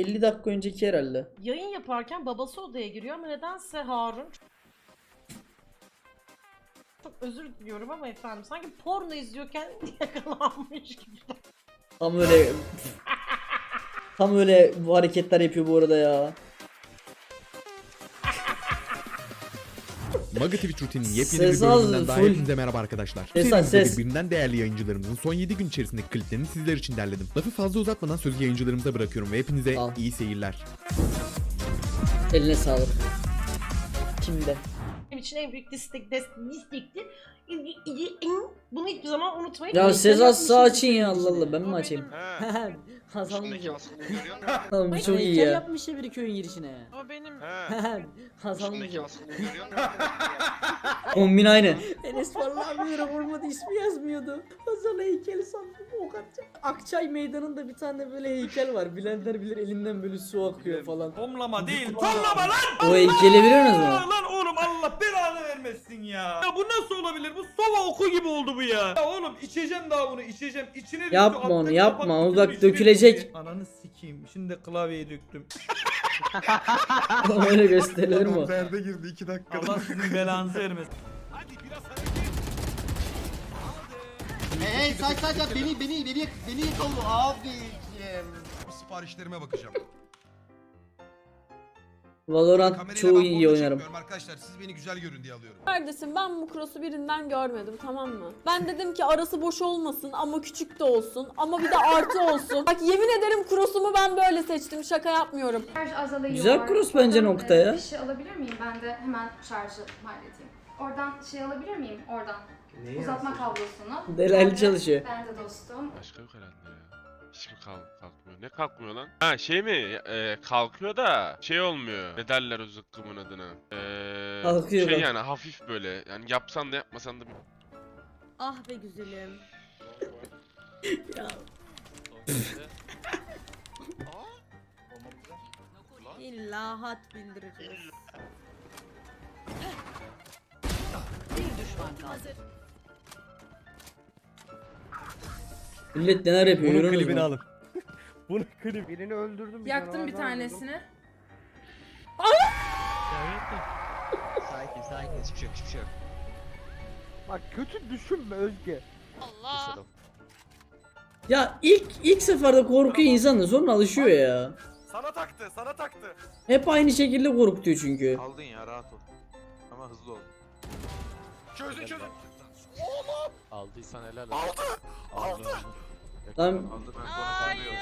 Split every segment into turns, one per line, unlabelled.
50 dakika önceki herhalde.
Yayın yaparken babası odaya giriyor ama nedense Harun çok özür diliyorum ama efendim sanki porno izliyorken yakalanmış gibi.
Tam öyle Tam öyle bu hareketler yapıyor bu arada ya.
Maga Twitch Routine'in yepyeni
Ses
bir bölümünden daha
full.
hepinize merhaba arkadaşlar.
Ses al, ses.
birbirinden değerli yayıncılarımızın son 7 gün içerisindeki kliplerini sizler için derledim. Lafı fazla uzatmadan sözü yayıncılarımıza bırakıyorum ve hepinize
Al.
iyi seyirler.
Eline sağlık. Kimde?
Benim için en büyük destek, destek, destekti. Bunu hiçbir zaman unutmayın.
Ya Sezar sağ açın ya. Allah Allah ben mi açayım?
benim-
He.
Kazanmış
Üstündeki görüyor musun?
Çok iyi
Heykel
ya.
yapmış ya biri köyün girişine.
O benim.
He.
Kazanmış
Üstündeki
o.
aslını görüyor musun?
Kombin aynı.
Enes vallahi olmadı ismi yazmıyordu. Hasan heykeli sandım o kadar. Akçay meydanında bir tane böyle heykel var. Bilenler bilir elinden böyle su akıyor falan.
Tomlama değil, tonlama lan!
O heykeli biliyor musunuz?
Aa, Lan oğlum Allah vermesin ya. Ya bu nasıl olabilir? Bu sova oku gibi oldu bu ya. Ya oğlum içeceğim daha bunu, içeceğim. İçine düştü,
Yapma onu, yapma.
kapattım,
O bak
içine
dökülecek.
düştü. Ananı sikeyim. Şimdi klavyeye döktüm.
Öyle gösterilir mi? o?
Perde girdi 2 dakikada.
Allah sizin belanızı vermesin.
Hey say say beni beni beni beni yakaladı abicim.
siparişlerime bakacağım.
Valorant
Kamerayla
çoğu
ben
iyi oynarım.
çekmiyorum Arkadaşlar siz beni güzel görün diye alıyorum.
Kardeşim ben bu cross'u birinden görmedim tamam mı? Ben dedim ki arası boş olmasın ama küçük de olsun ama bir de artı olsun. Bak yemin ederim cross'umu ben böyle seçtim şaka yapmıyorum.
Şarj azalıyor.
Güzel cross bence
Oradan,
nokta
e,
ya.
Bir şey alabilir miyim? Ben de hemen şarjı halledeyim. Oradan şey alabilir miyim? Oradan. Uzatma kablosunu.
Delaylı
Ben de-
çalışıyor.
Ben de dostum.
Başka yok herhalde ya. Hiç mi kalk kalkmıyor? Ne kalkmıyor lan? Ha şey mi? Ee, kalkıyor da şey olmuyor. Ne derler o zıkkımın adına? Ee,
Kalkıyor
Şey yani hafif böyle. Yani yapsan da yapmasan da bir...
Ah be güzelim. İlla hat bildireceğiz.
Millet neler yapıyor
Bunun
görüyorsunuz
klibini
mu?
alın. Bunun klibi.
Birini öldürdüm.
Yaktım bir tanesini.
Sakin sakin hiçbir şey yok hiçbir şey yok. Bak kötü düşünme Özge.
Ya ilk ilk seferde korkuyor insan da sonra alışıyor ya.
Sana taktı, sana taktı.
Hep aynı şekilde korkutuyor çünkü.
Aldın ya rahat ol. Ama hızlı ol.
Çözün çözün.
Aldıysan helal Aldı! Aldı!
Lan
Aldı ben sonra sarıyoruz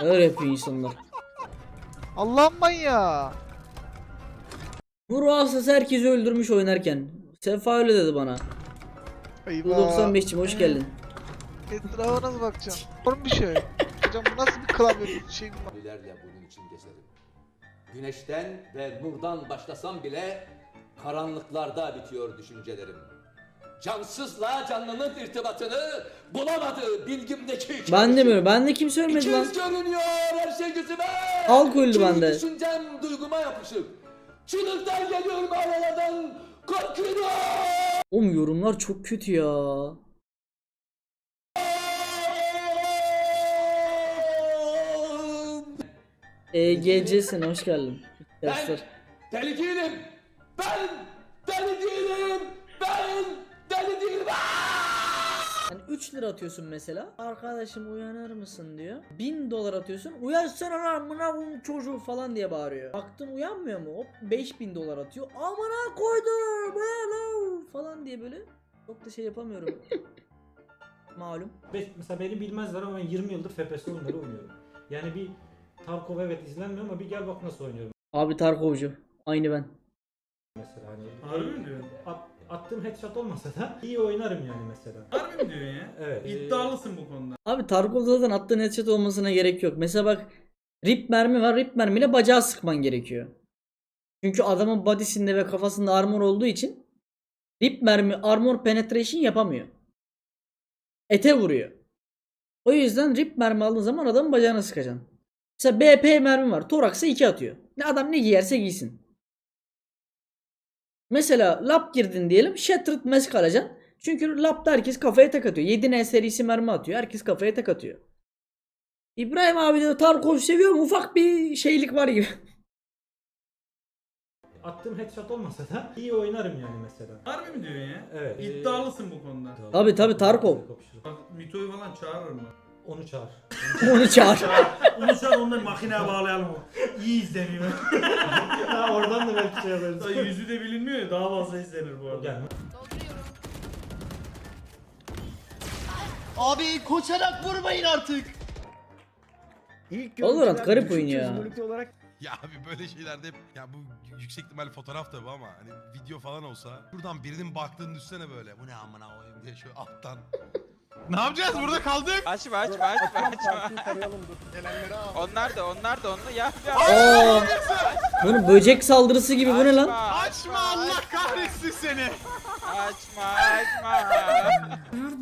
ya.
öyle yapıyor insanlar.
Allah'ım manyağı.
Bu ruh hastası herkesi öldürmüş oynarken. Sefa öyle dedi bana. Bu
Eyvah.
95'cim hoş geldin.
Etrafa nasıl bakacağım? Var mı bir şey? Hocam bu nasıl bir klavye bir şey mi?
Valilerle bunun için gezerim. Güneşten ve nurdan başlasam bile karanlıklarda bitiyor düşüncelerim. Cansızla canlının irtibatını bulamadı bilgimdeki
Ben de böyle. Ben de kimse ölmedi lan.
İkiz görünüyor her şey gözüme.
Öldü
Çünkü
bende.
Düşüncem duyguma yapışık. Çığlıklar geliyor mağaralardan. Korkuyorum.
Oğlum yorumlar çok kötü ya. EGC'sin hoş geldin.
Deli değilim. Ben deli değilim. Ben deli değilim.
Hani 3 lira atıyorsun mesela. Arkadaşım uyanır mısın diyor. 1000 dolar atıyorsun. Uyansana lan amına koyayım çocuğu falan diye bağırıyor. Baktın uyanmıyor mu? Hop 5000 dolar atıyor. Amına koydum uyan falan diye böyle. Çok da şey yapamıyorum. Malum.
Be- mesela beni bilmezler ama ben 20 yıldır FPS oyunları oynuyorum. Yani bir Tarkov evet izlenmiyor ama bir gel bak nasıl oynuyorum
Abi Tarkovcu. Aynı ben.
Mesela hani. Harbi mi diyorsun? attığım headshot olmasa da iyi oynarım yani mesela.
Harbi mi diyorsun ya?
Evet.
İddialısın bu konuda.
Abi Tarkov'da zaten attığın headshot olmasına gerek yok. Mesela bak rip mermi var. Rip mermiyle bacağı sıkman gerekiyor. Çünkü adamın body'sinde ve kafasında armor olduğu için rip mermi armor penetration yapamıyor. Ete vuruyor. O yüzden rip mermi aldığın zaman adamın bacağına sıkacaksın. Mesela BP mermi var. Toraksa 2 atıyor. Ne adam ne giyerse giysin. Mesela lap girdin diyelim. Shattered mask alacaksın. Çünkü lapta herkes kafaya tek atıyor. 7N serisi mermi atıyor. Herkes kafaya tek atıyor. İbrahim abi de Tarkov seviyorum ufak bir şeylik var gibi.
Attığım headshot olmasa da iyi oynarım yani mesela.
Harbi mi diyorsun ya?
Evet.
İddialısın bu konuda.
Tabi tabi Tarkov.
Mito'yu falan çağırır mı?
Onu çağır.
Onu çağır.
Onu çağır onları makineye bağlayalım o. İyi izleniyor. ha, oradan da belki şey yaparız.
Daha yüzü de bilinmiyor ya daha fazla izlenir bu arada.
Gelme.
Abi koşarak vurmayın artık.
Valorant garip oyun ya.
Ya abi böyle şeylerde hep ya bu yüksek ihtimal fotoğraf tabi ama hani video falan olsa şuradan birinin baktığını düşsene böyle bu ne amına koyayım diye şöyle alttan. Ne yapacağız burada kaldık?
Açma açma açma açma. onlar da onlar da onlar ya.
Aa, bunun böcek saldırısı gibi bu ne lan?
Açma Allah kahretsin seni. Açma açma.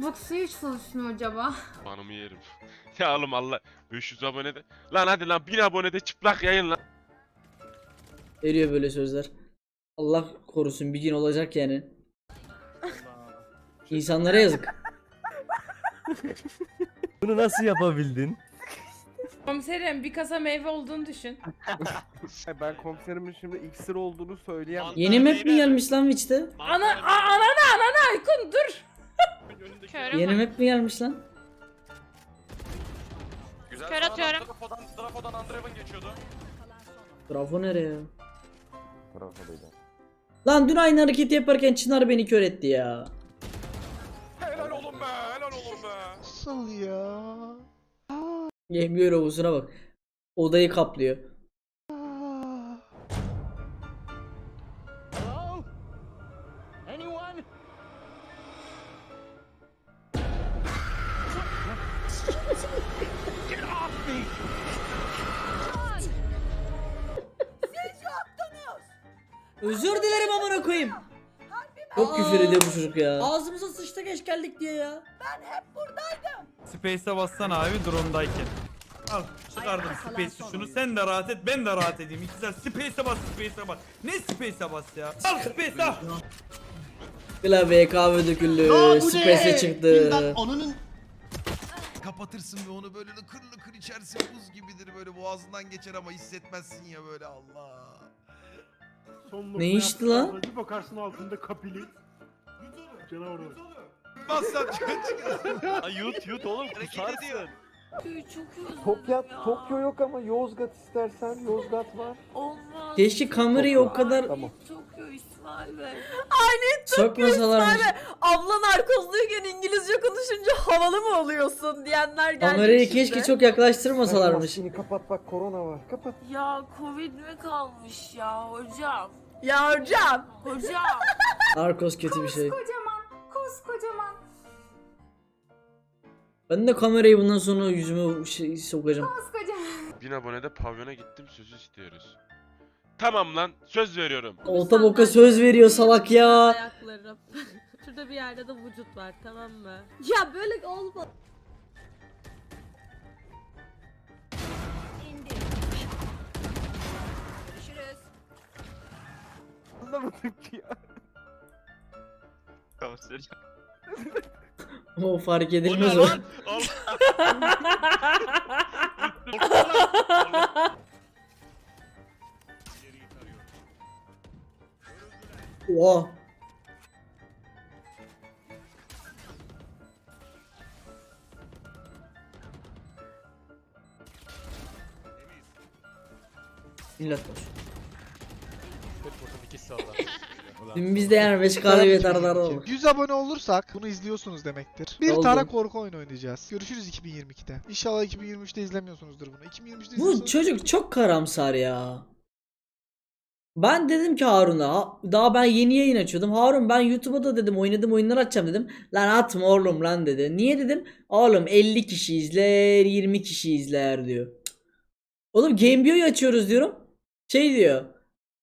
Box'u hiç çalışmıyor acaba.
Banımı yerim. ya oğlum Allah 500 abone de. Lan hadi lan 1000 abone de çıplak yayın lan.
Veriyor böyle sözler. Allah korusun bir gün olacak yani. İnsanlara yazık.
Bunu nasıl yapabildin?
Komiserim bir kasa meyve olduğunu düşün.
Ben komiserimin şimdi iksir olduğunu söyleyemem.
Yeni map mi gelmiş lan Witch'te?
Ana a- anana anana Aykun dur.
Yeni map mi gelmiş lan?
Kör atıyorum.
Bravo nereye? Lan dün aynı hareketi yaparken Çınar beni kör etti ya.
Helal oğlum be helal oğlum be.
Nasıl ya?
Yemiyor havuzuna bak. Odayı kaplıyor. Özür dilerim amına koyayım. Çok küfür ediyor bu çocuk ya. Ağzımıza sıçtı geç geldik diye ya.
Space'e bassana abi drone'dayken. Al çıkardım space tuşunu sen de rahat et ben de rahat edeyim. İkizler space'e bas space'e bas. Ne space'e bas ya? Al space al.
Klavyeye kahve döküldü. Space'e çıktı.
Onun
Kapatırsın ve onu böyle lıkır lıkır içersin buz gibidir böyle boğazından geçer ama hissetmezsin ya böyle Allah.
Ne içti lan?
Bir bakarsın altında kapili. Canavar var.
Bassan çıkar
Yut yut oğlum kusarsın.
Çok
Tokyo, Tokyo yok ama Yozgat istersen Yozgat var.
Olmaz.
Keşke kamerayı o kadar
Tamam.
Tokyo İsmail Bey.
sokmasalarmış.
Abla narkozluyken İngilizce konuşunca havalı mı oluyorsun diyenler geldi
Kamerayı
şimdi.
keşke çok yaklaştırmasalarmış.
Maskeni kapat bak korona var. Kapat.
Ya Covid mi kalmış ya hocam? Ya hocam. Hocam.
Narkoz kötü bir şey.
Kocaman, koskocaman.
Ben de kamerayı bundan sonra yüzüme şey sokacağım.
1000 abonede pavyona gittim sözü istiyoruz. Tamam lan söz veriyorum.
Olta boka söz veriyor salak ya.
Ayaklarım. Şurada bir yerde de vücut var tamam mı? Ya böyle olma.
Anlamadım ki ya.
O fark edilmez o. Oha. Millet olsun. Dün biz de yani 5 galibiyet arda olduk.
100 abone olursak bunu izliyorsunuz demektir. Bir
Oldu.
tane korku oyunu oynayacağız. Görüşürüz 2022'de. İnşallah 2023'te izlemiyorsunuzdur bunu. 2023'te
Bu çocuk çok karamsar ya. Ben dedim ki Harun'a ha- daha ben yeni yayın açıyordum. Harun ben YouTube'a da dedim oynadığım oyunlar açacağım dedim. Lan atma oğlum lan dedi. Niye dedim? Oğlum 50 kişi izler 20 kişi izler diyor. Cık. Oğlum Gamebio'yu açıyoruz diyorum. Şey diyor.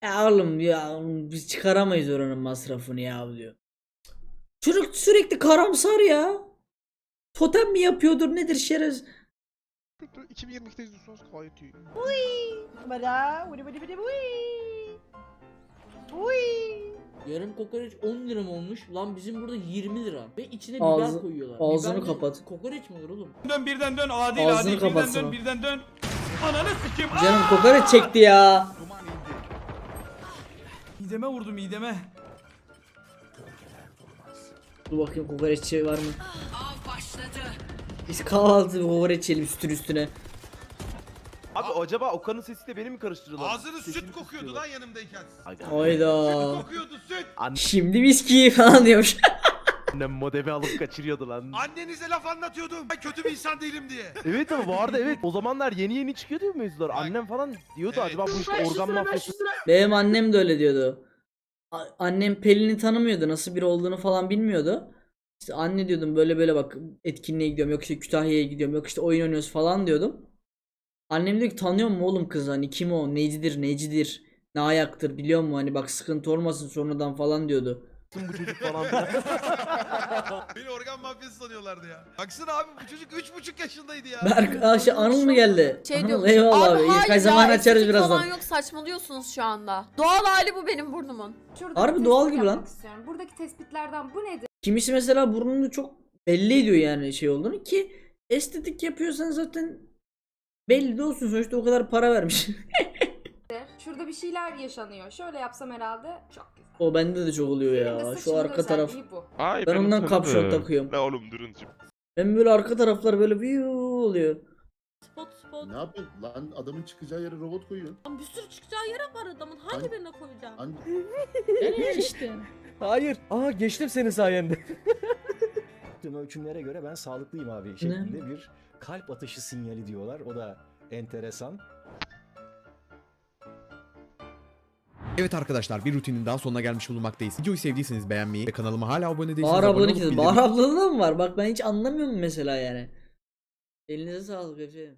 Ya oğlum ya biz çıkaramayız oranın masrafını ya diyor. Çocuk sürekli karamsar ya. Totem mi yapıyordur nedir şerez?
2022'de izliyorsanız gayet iyi.
Bada, vıdı vıdı vıdı vıy. Vıy.
Yarım kokoreç 10 lira mı olmuş? Lan bizim burada 20 lira. Ve içine
Ağzı-
biber koyuyorlar.
ağzını
Biberle
kapat.
Kokoreç mi olur oğlum?
Dön birden dön A değil A
Ağzını
değil birden
kapatsın
dön
o.
birden dön. Ananı sikeyim.
Canım kokoreç çekti ya.
Mideme vurdu mideme.
Dur bakayım kokoreççi var mı? Biz kahvaltı kokoreç yiyelim üstün üstüne.
Abi acaba Okan'ın sesiyle beni mi karıştırıyorlar?
Ağzını süt kokuyordu lan yanımdayken.
Hayda.
Kokuyordu süt.
Şimdi viski falan diyormuş.
Annem modemi alıp kaçırıyordu lan.
Annenize laf anlatıyordum. Ben kötü bir insan değilim diye.
evet ama arada evet o zamanlar yeni yeni çıkıyor diyor mevzular. Annem falan diyordu
Evet.
acaba bu işte organ mafyası.
Benim annem de öyle diyordu. A- Annem Pelin'i tanımıyordu. Nasıl biri olduğunu falan bilmiyordu. İşte anne diyordum böyle böyle bak etkinliğe gidiyorum. Yok işte Kütahya'ya gidiyorum. Yok işte oyun oynuyoruz falan diyordum. Annem diyor ki tanıyor mu oğlum kız hani kim o necidir necidir ne ayaktır biliyor musun hani bak sıkıntı olmasın sonradan falan diyordu.
bu çocuk falan.
Beni organ mafyası sanıyorlardı ya. Baksana abi bu çocuk 3,5 yaşındaydı ya.
Berk Aa, şey, Anıl mı geldi?
Şey
Anıl
diyormuş.
eyvallah abi.
hayır
İlkay
ya,
zaman açarız
estetik
birazdan.
falan yok saçmalıyorsunuz şu anda. Doğal hali bu benim burnumun.
Şurada
Harbi
bir
doğal
tespit
gibi lan.
yapmak istiyorum. Buradaki tespitlerden bu nedir?
Kimisi mesela burnunu çok belli ediyor yani şey olduğunu ki estetik yapıyorsan zaten belli de olsun sonuçta o kadar para vermiş.
Şurada bir şeyler yaşanıyor. Şöyle yapsam herhalde çok güzel.
o bende de çok oluyor
Benim de
ya. Şu
saçımın
arka taraf.
özelliği bu.
Ay,
Ben ondan kapşon takıyorum.
Ne oğlum durun şimdi.
Ben böyle arka taraflar böyle bir oluyor.
Spot spot.
Ne yapıyorsun lan adamın çıkacağı yere robot koyuyor.
Lan bir sürü çıkacağı yere var adamın. Hangi
Hangi-
birine koyacağım?
Hangi?
Yani işte.
Hayır. Aa geçtim senin sayende.
Ölçümlere göre ben sağlıklıyım abi
şeklinde
bir kalp atışı sinyali diyorlar. O da enteresan.
Evet arkadaşlar bir rutinin daha sonuna gelmiş bulunmaktayız. Videoyu sevdiyseniz beğenmeyi ve kanalıma hala abone değilseniz
Bahar
abone
ablanın
olup
ikisi.
bildirim-
Bahar ablanın da mı var? Bak ben hiç anlamıyorum mesela yani. Elinize sağlık efendim.